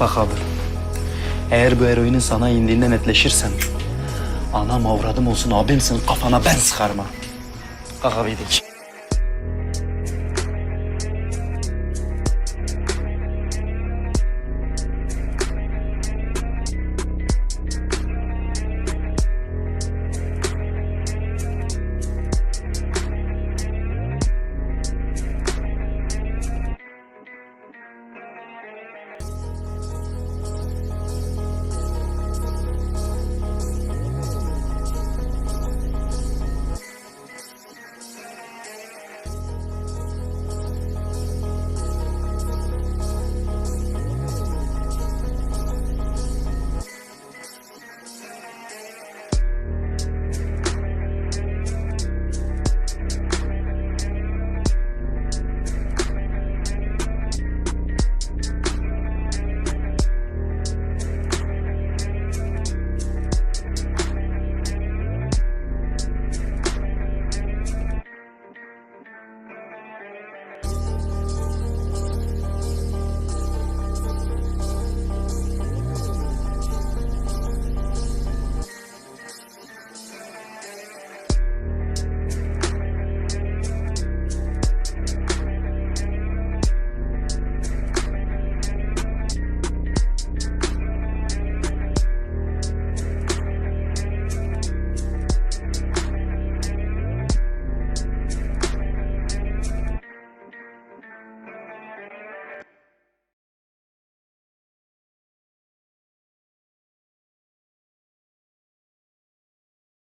Bak abi. Eğer bu eroinin sana indiğinde netleşirsen anam avradım olsun abimsin kafana ben sıkarım ha. Kalk abi gidelim.